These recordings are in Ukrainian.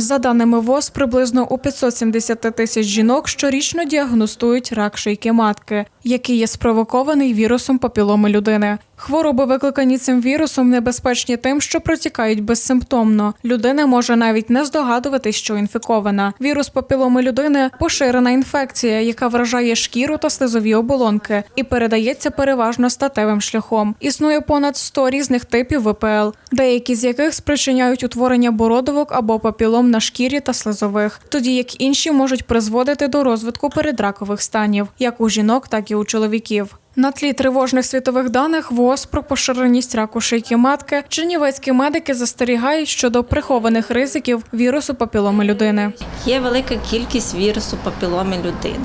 За даними ВОЗ, приблизно у 570 тисяч жінок щорічно діагностують рак шийки матки, який є спровокований вірусом папіломи людини. Хвороби, викликані цим вірусом, небезпечні тим, що протікають безсимптомно. Людина може навіть не здогадуватись, що інфікована. Вірус папіломи людини поширена інфекція, яка вражає шкіру та слизові оболонки і передається переважно статевим шляхом. Існує понад 100 різних типів ВПЛ, деякі з яких спричиняють утворення бородовок або папілом на шкірі та слизових, тоді як інші можуть призводити до розвитку передракових станів, як у жінок, так і у чоловіків. На тлі тривожних світових даних ВОЗ про поширеність раку шийки матки чернівецькі медики застерігають щодо прихованих ризиків вірусу папіломи людини. Є велика кількість вірусу папіломи людини.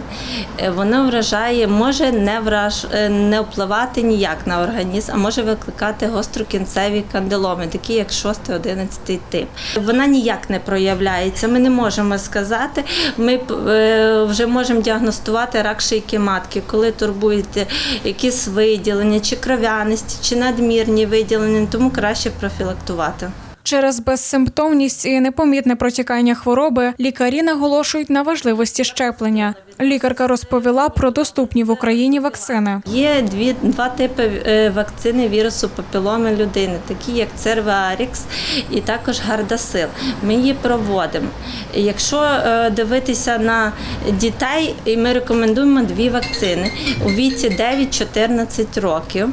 Е, Воно вражає, може не враж, е, не впливати ніяк на організм, а може викликати гострокінцеві кандиломи, такі як 6-11 тип. Вона ніяк не проявляється. Ми не можемо сказати. Ми е, вже можемо діагностувати рак шийки матки, коли турбуєте якісь виділення, чи кров'яності, чи надмірні виділення, тому краще профілактувати. Через безсимптомність і непомітне протікання хвороби лікарі наголошують на важливості щеплення. Лікарка розповіла про доступні в Україні вакцини. Є дві два типи е, вакцини вірусу папіломи людини, такі як Церварікс і також Гардасил. Ми її проводимо. Якщо е, дивитися на дітей, ми рекомендуємо дві вакцини у віці 9-14 років.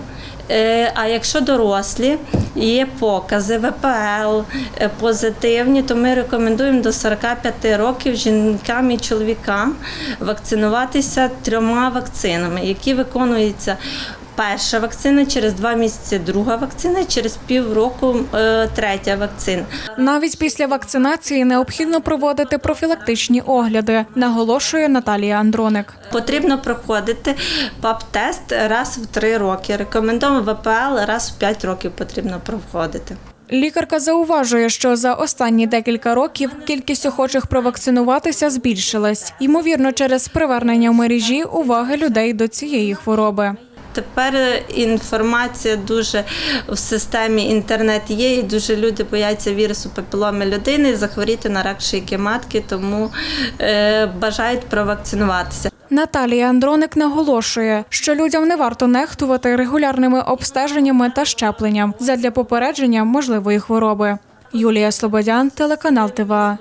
Е, А якщо дорослі є покази ВПЛ позитивні, то ми рекомендуємо до 45 років жінкам і чоловікам вакцинуватися трьома вакцинами, які виконуються. Перша вакцина через два місяці, друга вакцина, через півроку е, третя вакцина. Навіть після вакцинації необхідно проводити профілактичні огляди, наголошує Наталія Андроник. Потрібно проходити ПАП-тест раз в три роки. Рекомендуємо ВПЛ раз в п'ять років потрібно проходити. Лікарка зауважує, що за останні декілька років кількість охочих провакцинуватися збільшилась, ймовірно, через привернення в мережі уваги людей до цієї хвороби. Тепер інформація дуже в системі інтернет є, і дуже люди бояться вірусу папіломи людини, захворіти на рак шийки матки, тому е, бажають провакцинуватися. Наталія Андроник наголошує, що людям не варто нехтувати регулярними обстеженнями та щепленням задля попередження можливої хвороби. Юлія Слободян, телеканал ТВА.